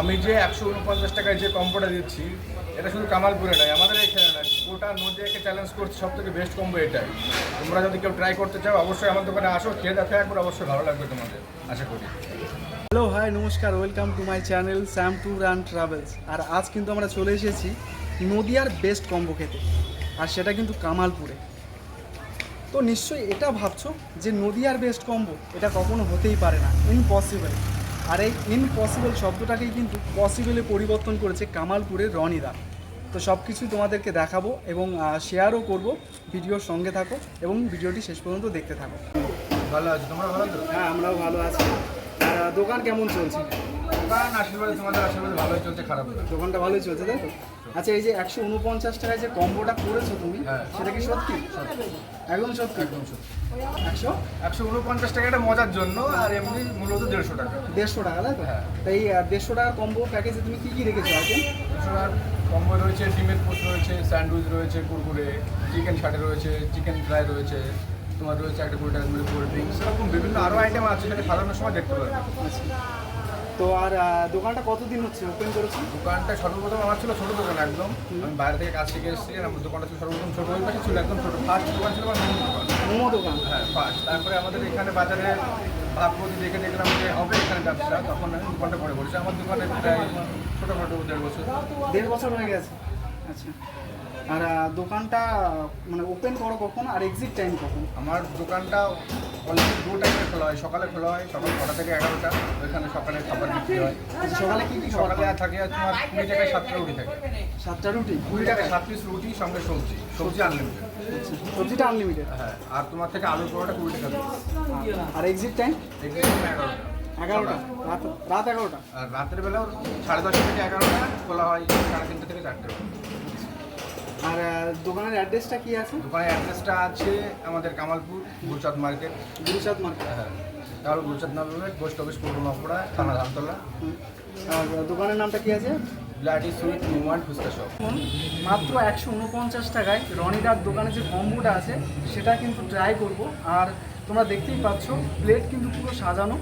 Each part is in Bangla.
আমি যে একশো উনপঞ্চাশ টাকায় যে কম্বোটা দিচ্ছি, এটা শুধু কামালপুরে নয়, আমাদের এখানে নয়, গোটা নদিয়াকে চ্যালেঞ্জ করছে সব থেকে বেস্ট কম্বো এটাই। তোমরা যদি কেউ ট্রাই করতে চাও, অবশ্যই আমার দোকানে আসো, খেয়ে দেখো, একবার অবশ্যই ভালো লাগবে তোমাদের, আশা করি। হ্যালো হাই নমস্কার welcome to my channel Sam tour and travels আর আজ কিন্তু আমরা চলে এসেছি নদিয়ার বেস্ট কম্বো খেতে, আর সেটা কিন্তু কামালপুরে। তো নিশ্চয়ই এটা ভাবছ যে নদিয়ার বেস্ট কম্বো এটা কখনো হতেই পারে না ইম্পসিবল আর এই ইম্পসিবল শব্দটাকেই কিন্তু পসিবলে পরিবর্তন করেছে কামালপুরের রনিদা। তো সব কিছুই তোমাদেরকে দেখাবো এবং শেয়ারও করব। ভিডিওর সঙ্গে থাকো এবং ভিডিওটি শেষ পর্যন্ত দেখতে থাকো। ভালো আছে? তোমরা ভালো তো হ্যাঁ আমরাও ভালো আছি। দোকান কেমন চলছে? দোকান আশীর্বাদে তোমাদের আশীর্বাদে ভালোই চলছে খারাপ না দোকানটা ভালোই চলছে তাই তো? আচ্ছা এই যে একশো উনপঞ্চাশ টাকায় যে কম্বোটা করেছ তুমি হ্যাঁ। সেটা কি সত্যি? একদম সত্যি? একদম সত্যি। একশো? একশো উনপঞ্চাশ টাকা এটা মজার জন্য আর এমনি মূলত দেড়শো টাকা। দেড়শো টাকা তাই তো? হ্যাঁ। তাই দেড়শো টাকার কম্বো প্যাকেজে তুমি কি কি রেখেছো দেড়শো টাকার কম্বো রয়েছে ডিমের পোস্ট রয়েছে স্যান্ডউইচ রয়েছে কুরকুরে চিকেন রয়েছে চিকেন ফ্রাই রয়েছে তোমার রয়েছে একটা কুড়ি টাকা কোল্ড ড্রিঙ্কস এরকম বিভিন্ন আরও আইটেম আছে সেটা সাজানোর সময় দেখতে পারবে। তো আর দোকানটা কতদিন হচ্ছে? ওপেন করেছ? দোকানটা সর্বপ্রথম আমার ছিল ছোটো দোকান একদম। আমি বাইরে থেকে কাজ শিখে এসেছি আমার দোকানটা ছিল সর্বপ্রথম ছোটো ওই পাশে ছিল একদম ছোটো ফার্স্ট দোকান ছিল আমার মোমো দোকান। দোকান? হ্যাঁ ফার্স্ট তারপরে আমাদের এখানে বাজারে ভাবপতি দেখে দেখলাম যে হবে এখানে ব্যবসা তখন আমি দোকানটা করে বলছি আমার দোকানে প্রায় ছোটোখাটো দেড় বছর। দেড় বছর হয়ে গেছে? আচ্ছা। আর দোকানটা মানে ওপেন করো কখন আর এক্সিট টাইম কখন? আমার দোকানটা অলরেডি দু টাইমে খোলা হয়। সকালে খোলা হয় সকাল ছটা থেকে এগারোটা। ওইখানে সকালে খাবার বিক্রি হয়। সকালে কি কি সকালে থাকে আর তোমার কুড়ি টাকায় সাতটা রুটি থাকে। সাতটা রুটি? কুড়ি টাকায় সাত পিস রুটি সঙ্গে সবজি। সবজি আনলিমিটেড আচ্ছা সবজিটা আনলিমিটেড হ্যাঁ আর তোমার থেকে আলুর পরোটা কুড়ি টাকা আর এক্সিট টাইম এগারোটা। এগারোটা? রাত রাত এগারোটা? আর রাতের বেলাও সাড়ে দশটা থেকে এগারোটা খোলা হয় সাড়ে তিনটে থেকে চারটে। আর দোকানের অ্যাড্রেসটা কি আছে? দোকানের অ্যাড্রেসটা আছে আমাদের কামালপুর গুলচাঁদ মার্কেট গুরুচাঁদ মার্কেট হ্যাঁ তাহলে গুলচাঁদ মার্কেট পোস্ট অফিস পূর্ব নকড়া থানা ধানতলা। আর দোকানের নামটা কি আছে? Bloody sweet movement fuchka shop মাত্র একশো উনপঞ্চাশ টাকায় রনিদার দোকানে যে কম্বোটা আছে সেটা কিন্তু ট্রাই করব। আর তোমরা দেখতেই পাচ্ছ প্লেট কিন্তু পুরো সাজানো।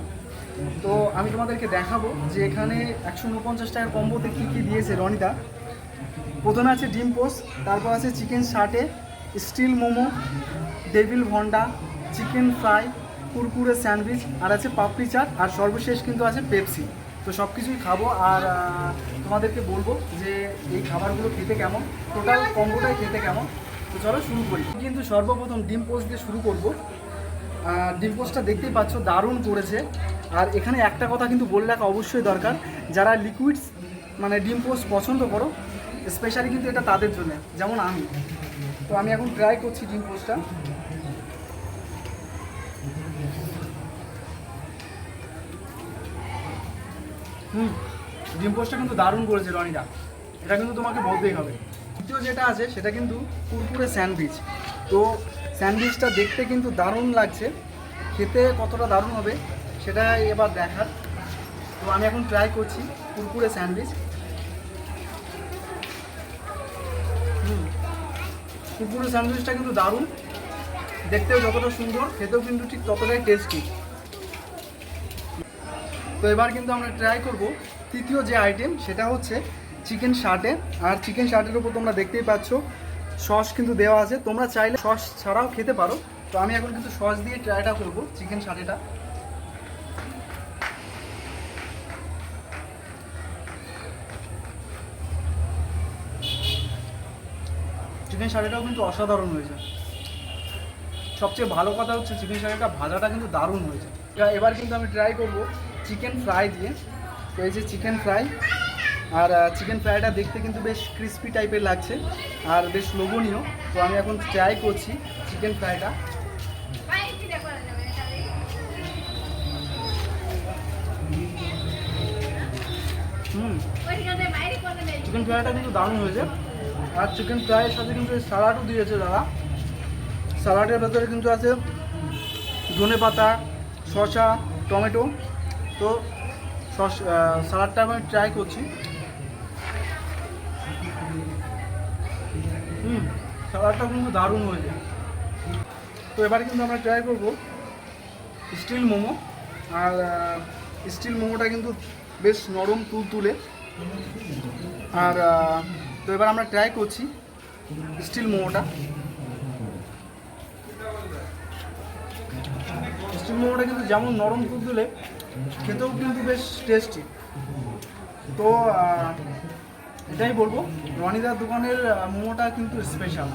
তো আমি তোমাদেরকে দেখাবো যে এখানে একশো উনপঞ্চাশ টাকার কম্বোতে কী কী দিয়েছে রনিদা। প্রথমে আছে ডিম পোস্ট, তারপর আছে চিকেন শার্টে স্টিল মোমো, ডেভিল ভন্ডা, চিকেন ফ্রাই, কুরকুরে স্যান্ডউইচ, আর আছে পাপড়ি চাট, আর সর্বশেষ কিন্তু আছে পেপসি। তো সব কিছুই খাব, আর তোমাদেরকে বলব যে এই খাবারগুলো খেতে কেমন, টোটাল কম্বোটাই খেতে কেমন। তো চলো শুরু করি। কিন্তু সর্বপ্রথম ডিম পোস্ট দিয়ে শুরু করব। ডিম পোস্টটা দেখতেই পাচ্ছ দারুণ করেছে। আর এখানে একটা কথা কিন্তু বলে রাখা অবশ্যই দরকার, যারা লিকুইডস মানে ডিম পোস্ট পছন্দ করো স্পেশালি কিন্তু এটা তাদের জন্য, যেমন আমি। তো আমি এখন ট্রাই করছি ডিম পোস্টটা। হুম, ডিম পোস্টটা কিন্তু দারুণ করেছে রনিদা। এটা কিন্তু তোমাকে বলতেই হবে। দ্বিতীয় যেটা আছে, সেটা কিন্তু কুরকুরে স্যান্ডউইচ। তো স্যান্ডউইচটা দেখতে কিন্তু দারুণ লাগছে। খেতে কতটা দারুণ হবে সেটা এবার দেখার। তো আমি এখন ট্রাই করছি কুরকুরে স্যান্ডউইচ। কুরকুরে স্যান্ডউইচটা কিন্তু দারুণ। দেখতেও যতটা সুন্দর, খেতেও কিন্তু ঠিক ততটাই টেস্টি তো এবার কিন্তু আমরা ট্রাই করব তৃতীয় যে আইটেম সেটা হচ্ছে চিকেন শার্টে আর চিকেন শার্টের উপর তোমরা দেখতেই পাচ্ছ সস কিন্তু দেওয়া আছে। তোমরা চাইলে সস ছাড়াও খেতে পারো। তো আমি এখন কিন্তু সস দিয়ে ট্রাইটা করব চিকেন শার্টেটা চিকেন শাড়িটাও কিন্তু অসাধারণ হয়েছে। সবচেয়ে ভালো কথা হচ্ছে চিকেন শাড়িটা ভাজাটা কিন্তু দারুণ হয়েছে। এবার- কিন্তু আমি ট্রাই করব চিকেন ফ্রাই দিয়ে। তো এই যে চিকেন ফ্রাই আর চিকেন ফ্রাইটা দেখতে কিন্তু বেশ ক্রিস্পি টাইপের লাগছে আর বেশ লোভনীয়। তো আমি এখন ট্রাই করছি চিকেন ফ্রাইটা। হুম। চিকেন ফ্রাইটা কিন্তু দারুণ হয়েছে। আর চিকেন ফ্রাইয়ের সাথে কিন্তু স্যালাডও দিয়েছে দাদা। স্যালাডের ভেতরে কিন্তু আছে ধনে পাতা, শসা, টমেটো। তো স্যালাডটা আমি ট্রাই করছি। হুম স্যালাডটা কিন্তু দারুণ হয়েছে। তো এবারে কিন্তু আমরা ট্রাই করব স্টিল মোমো। আর স্টিল মোমোটা কিন্তু বেশ নরম তুল তুলে আর তো এবার আমরা ট্রাই করছি স্টিল মোমোটা। স্টিল মোমোটা কিন্তু যেমন নরম তুলতুলে খেতেও কিন্তু বেশ টেস্টি তো এটাই বলব রনিদার দোকানের মোমোটা কিন্তু স্পেশাল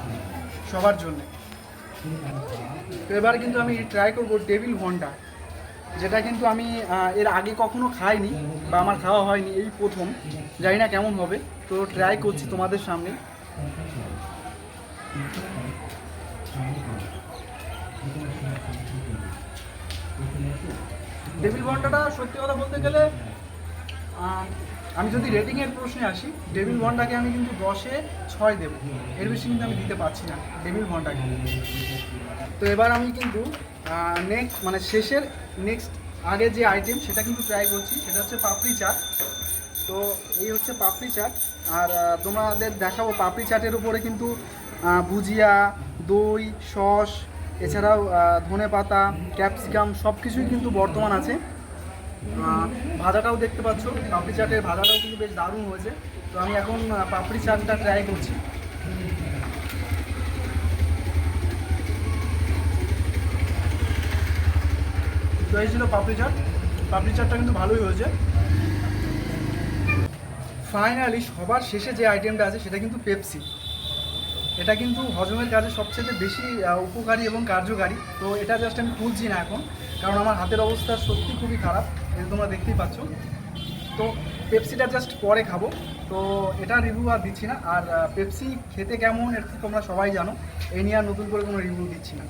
সবার জন্য। তো এবার কিন্তু আমি ট্রাই করব টেবিল ঘণ্টা যেটা কিন্তু আমি এর আগে কখনো খাইনি বা আমার খাওয়া হয়নি, এই প্রথম। জানি না কেমন হবে, তো ট্রাই করছি তোমাদের সামনে। টেবিল ঘন্টাটা সত্যি কথা বলতে গেলে আমি যদি রেটিংয়ের প্রশ্নে আসি ডেভিল ঘন্টাকে আমি কিন্তু দশে ছয় দেবো। এর বেশি কিন্তু আমি দিতে পারছি না ডেভিল ঘন্টাকে তো এবার আমি কিন্তু নেক্সট মানে শেষের নেক্সট আগে যে আইটেম সেটা কিন্তু ট্রাই করছি, সেটা হচ্ছে পাপড়ি চাট। তো এই হচ্ছে পাপড়ি চাট। আর তোমাদের দেখাবো পাপড়ি চাটের উপরে কিন্তু ভুজিয়া, দই, সস, এছাড়াও ধনে পাতা ক্যাপসিকাম সব কিছুই কিন্তু বর্তমান আছে। ভাজাটাও দেখতে পাচ্ছ, পাপড়ি চাটের ভাজাটাও কিন্তু বেশ দারুণ হয়েছে। তো আমি এখন পাপড়ি চাটটা ট্রাই করছি। এই ছিল পাপড়ি চাট। পাপড়ি চাটটা কিন্তু ভালোই হয়েছে। ফাইনালি সবার শেষে যে আইটেমটা আছে, সেটা কিন্তু পেপসি এটা কিন্তু হজমের কাজে সবচেয়ে বেশি উপকারী এবং কার্যকারী। তো এটা জাস্ট আমি তুলছি না এখন, কারণ আমার হাতের অবস্থা সত্যি খুবই খারাপ এটা তোমরা দেখতেই পাচ্ছ। তো পেপসিটা জাস্ট পরে খাব। তো এটা রিভিউ আর দিচ্ছি না। আর পেপসি খেতে কেমন, এটা তোমরা সবাই জানো। এই নিয়ে আর নতুন করে কোনো রিভিউ দিচ্ছি না।